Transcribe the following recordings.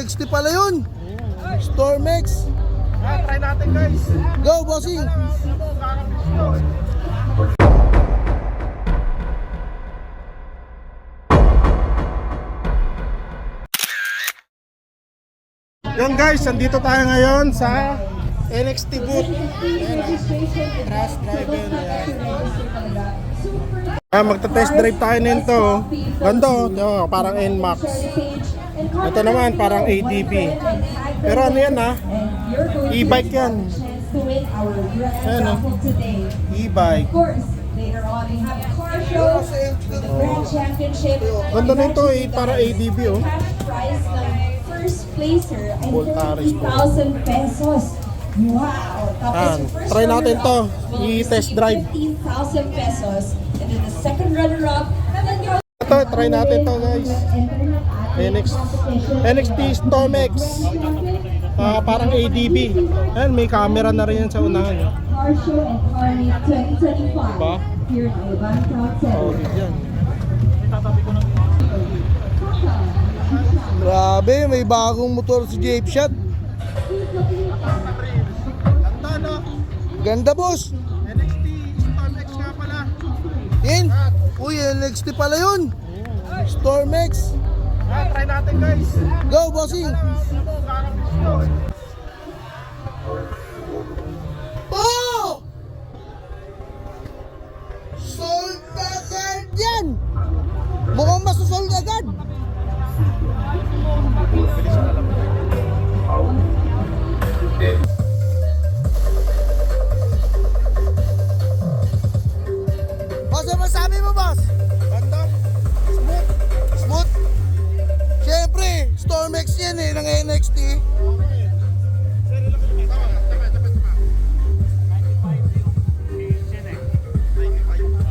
NXT pala yun. Stormex. Ah, try natin guys. Go, bossing. Yung guys, nandito tayo ngayon sa NXT booth. Crash driver. Ah, magta-test drive tayo nito. Ganda oh, parang NMAX. Ito naman parang ADB. Pero ano yan ah? E-bike yan. Ayan, oh. E-bike. Championship. Ganda nito eh, para ADB oh. First placer ay Voltaris po. 30,000 pesos. Wow! Tapos yung first try natin to. I-test drive. 15,000 pesos. And then the second runner-up, Ito, try natin to guys. NX, NXT Stormex. Ah, parang ADB. Ayan, may camera na rin yan sa unahan. eh. car show and car meet 2025 Diba? Solid yan. Grabe, may bagong motor si Jape Shot. Ganda? Ganda, boss. NXT Stormex nga pala. In. Uy, NXT pala yun. Stormex. Ah, try natin guys. Go, bossing. Oh! Sold agad yan! Mukhang masusold agad. Stormex yan eh, ng NXT.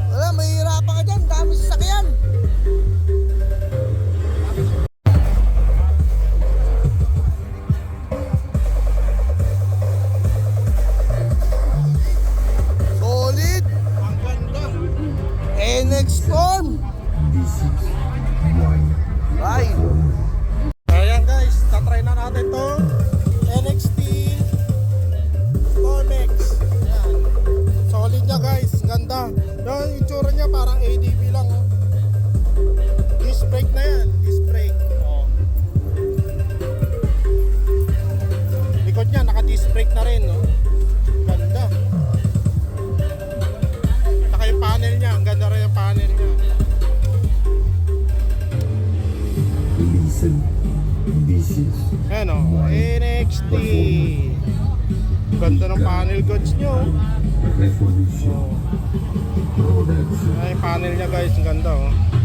Wala, mahihirapan ka dyan. Dami sasakyan. Solid. Ang ganda. NX Storm. Tatry na natin to NXT Stormex. Ayan. Solid niya guys, ganda. Yung itsura niya parang ADB lang oh. Disc brake na yan, disc brake. Oh. Likod niya, naka disc brake na rin oh. Ganda. Saka yung panel niya, ang ganda rin yung panel niya. Listen, Ayan o, NXT. Ganda ng panel goods nyo. Products Ay, panel niya guys, ang ganda oh.